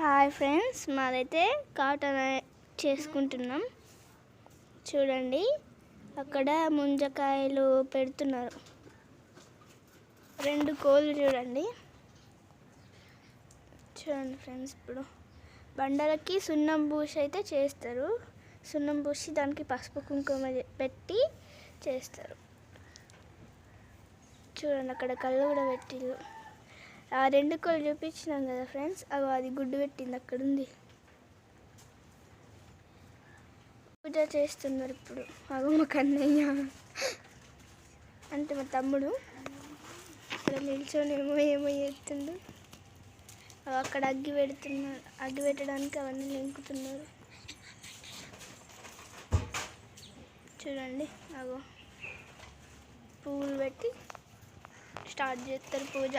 Hi friends మాదైతే cotton చేసుకుంటున్నాం. చూడండి అక్కడ ముంజకాయలు పెడుతున్నారు. రెండు కోళ్ళు చూడండి. చూడండి ఫ్రెండ్స్ ఇప్పుడు బండలకి సున్నం పూసి అయితే చేస్తారు. సున్నం పూసి దానికి పసుపు కుంకుమ పెట్టి చేస్తారు. చూడండి అక్కడ కళ్ళు కూడా పెట్టిళ్ళు. ఆ రెండు కోళ్ళు చూపించినాం కదా ఫ్రెండ్స్. అవి అది గుడ్డు పెట్టింది అక్కడ ఉంది పూజ చేస్తున్నారు ఇప్పుడు. అగో మా కన్నయ్య. అంటే మా తమ్ముడు. ఇక్కడ నిల్చొని ఏమో ఏమో చేస్తుండు. అవి అక్కడ అగ్గి పెడుతున్నారు. అగ్గి పెట్టడానికి అవన్నీ నింపుతున్నారు చూడండి. అగో. పువ్వులు పెట్టి స్టార్ట్ చేస్తారు పూజ.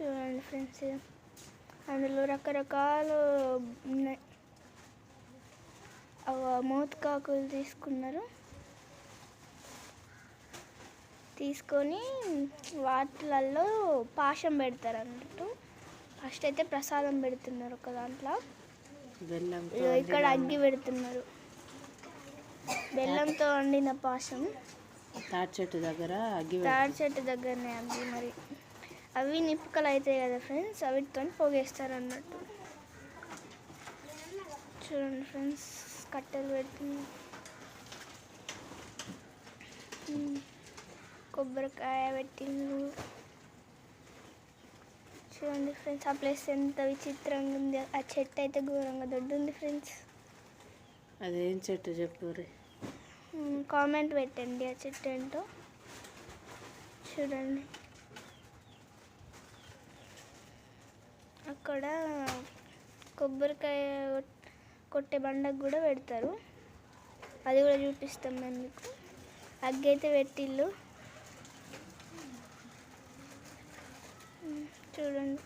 చూడండి ఫ్రెండ్స్ అందులో రకరకాలు ఉన్నాయి. మోతకాకులు తీసుకున్నారు. తీసుకొని వాటిలలో పాశం పెడతారు అన్నట్టు ఫస్ట్ అయితే ప్రసాదం పెడుతున్నారు ఒక దాంట్లో. ఇక్కడ అగ్గి పెడుతున్నారు. బెల్లంతో వండిన పాశం. తాటి చెట్టు దగ్గర అగ్గి తాడి చెట్టు దగ్గరనే అవి మరి. అవి నిప్పుకలు అవుతాయి కదా ఫ్రెండ్స్ అవిటితో పోగేస్తారు అన్నట్టు చూడండి ఫ్రెండ్స్ కట్టెలు పెడుతుంది కొబ్బరికాయ పెట్టిండ్రు. చూడండి ఫ్రెండ్స్ ఆ ప్లేస్ ఎంత విచిత్రంగా ఉంది. ఆ చెట్టు అయితే ఘోరంగా దొడ్డు ఉంది ఫ్రెండ్స్. అదేం చెట్టు చెప్పు కామెంట్ పెట్టండి ఆ చెట్టు ఏంటో. చూడండి. అక్కడ కొబ్బరికాయ కొట్టే బండకు కూడా పెడతారు. అది కూడా చూపిస్తాం మేము మీకు. అగ్గి అయితే పెట్టిల్లు. చూడండి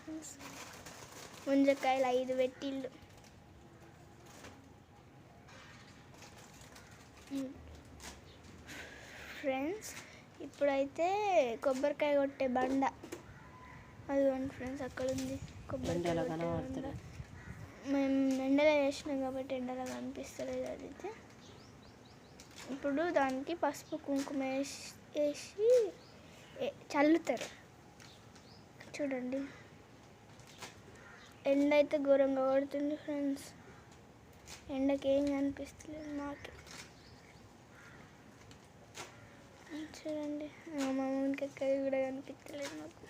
ముంజకాయలు ఐదు పెట్టిల్లు. ఫ్రెండ్స్ ఇప్పుడైతే కొబ్బరికాయ కొట్టే బండ. అదిగోండి ఫ్రెండ్స్ అక్కడ ఉంది కనబడుతుంది మేము ఎండలో వేసినాం కాబట్టి ఎండలో కనిపిస్తలేదు అది అయితే ఇప్పుడు దానికి పసుపు కుంకుమ వేసి చల్లుతారు. చూడండి. ఎండ అయితే ఘోరంగా కొడుతుంది ఫ్రెండ్స్. ఎండకి ఏం కనిపిస్తలేదు మాకు. చూడండి. మా మామూలుకి ఎక్కడ కూడా కనిపించలేదు మాకు.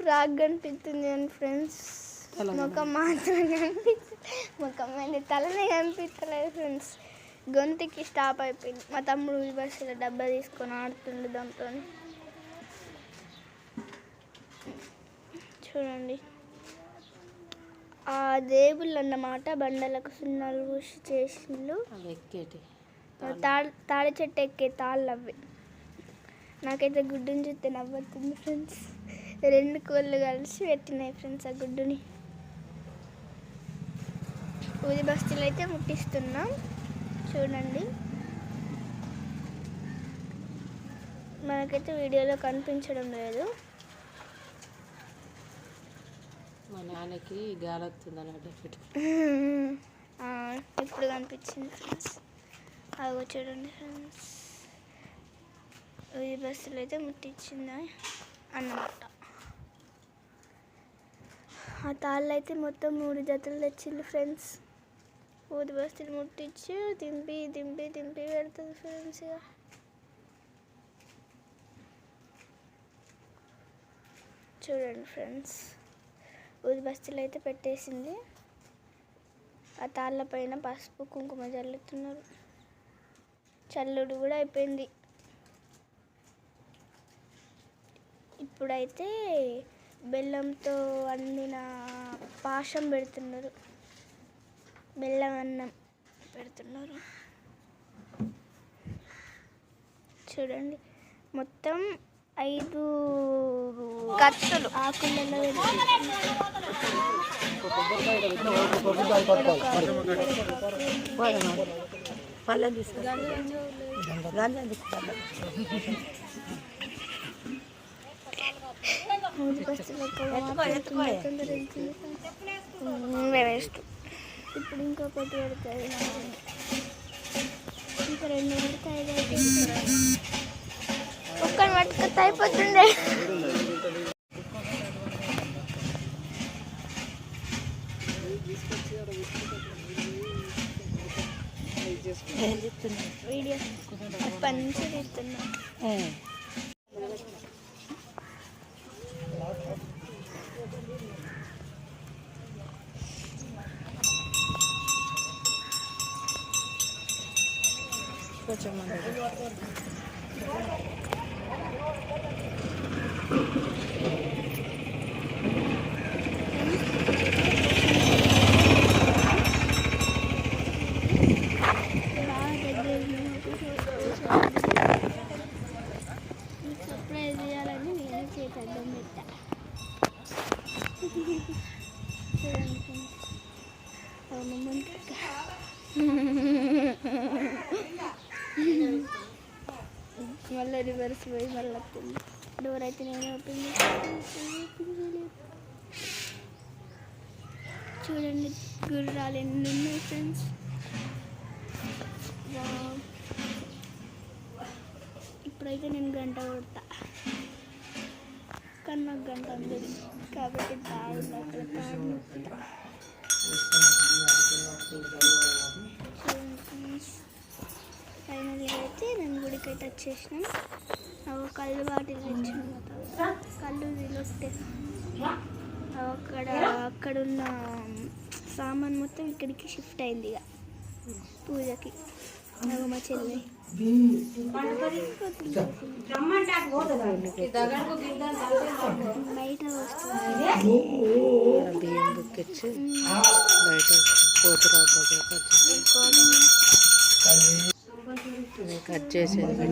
రాగ్ కనిపిస్తుంది అని ఫ్రెండ్స్ ముఖం మాత్రం కనిపిస్తుంది ముఖం అంటే తలనే కనిపించలేదు ఫ్రెండ్స్. గొంతుకి స్టాప్ అయిపోయింది. మా తమ్ముడు బస్సులో డబ్బా తీసుకొని ఆడుతుండు దాంతో చూడండి. ఆ దేవుళ్ళు అన్నమాట బండలకు సున్నాలు పూసి చేసిండు. తాడి తాడి చెట్టు ఎక్కే తాళ్ళు అవి. నాకైతే గుడ్డుని చూస్తే నవ్వుతుంది ఫ్రెండ్స్ రెండు కోళ్ళు కలిసి పెట్టినాయి ఫ్రెండ్స్ ఆ గుడ్డుని. ఊది బస్తీలు అయితే ముట్టిస్తున్నాం. చూడండి. మనకైతే వీడియోలో కనిపించడం లేదు. మా నాన్నకి గాలి వస్తుంది అన్నట్టు పెట్టి ఆ, ఇప్పుడు కనిపించింది ఫ్రెండ్స్ అగో చూడండి ఫ్రెండ్స్ ఈ బస్సులు అయితే ముట్టించింది అన్నమాట. ఆ తాళ్ళు అయితే మొత్తం మూడు జతలు తెచ్చింది ఫ్రెండ్స్. ఊది బస్సులు ముట్టించి దింపి దింపి దింపి పెడుతుంది ఫ్రెండ్స్ ఇక చూడండి ఫ్రెండ్స్ ఊది బస్తీలు అయితే పెట్టేసింది. ఆ తాళ్ళ పైన పసుపు కుంకుమ చల్లుతున్నారు చల్లుడు కూడా అయిపోయింది. ఇప్పుడైతే బెల్లంతో వండిన పాశం పెడుతున్నారు. బెల్లం అన్నం పెడుతున్నారు. చూడండి. మొత్తం ఐదు కత్తులు ఆకులలో పళ్ళని తీసుకొని వేస్ట్ ఇప్పుడు ఇంకొకటి పెడతాయి ఇంకా రెండు పడతాయి ఒక్కని పట్టుకొస్తే అయిపోతుండే వీడియో. అప్పటి నుంచి తీస్తున్నా కొంచెం బాగా మళ్ళీ రివర్స్ పోయి మళ్ళీ వస్తుంది. డోర్ అయితే నేనే ఓపెన్ చూడండి గుర్రాలు ఎన్ని ఉన్నాయి ఫ్రెండ్స్ ఇప్పుడైతే నేను గంట కొడతా. కానీ నాకు గంట అందదు కాబట్టి తాడు అక్కడ తాడు నొక్కుతా. చూడండి ఫ్రెండ్స్ ఫైనల్గా అయితే గుడికి అయితే వచ్చేసినాం కళ్ళు బాటిల్ కళ్ళు తిలొస్తే అక్కడ అక్కడున్న సామాన్ మొత్తం ఇక్కడికి షిఫ్ట్ అయింది ఇక. పూజకి. మా చెల్లి. బయట వస్తుంది. బియ్యం బుక్కిచ్చి బయట ఇది కట్ చేసేది.